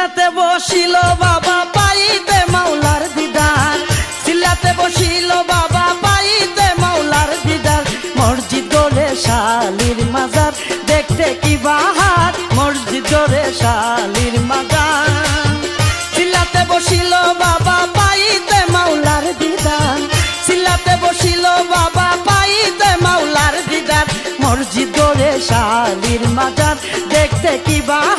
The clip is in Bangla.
সিল্লাতে বসিল বাবা পাইতে মাওলার দিদার। সিল্লাতে বসিল বাবা পাইতে মাওলার দিদার। মসজিদ দোলে শালির মাজার, দেখতে কি বাহার। মসজিদ দোলে শালির মাজার। সিল্লাতে বসিল বাবা পাইতে মাওলার দিদার। সিল্লাতে বসিল বাবা পাইতে মাওলার দিদার। মসজিদ দোলে শালির মাজার, দেখতে কি বাহার।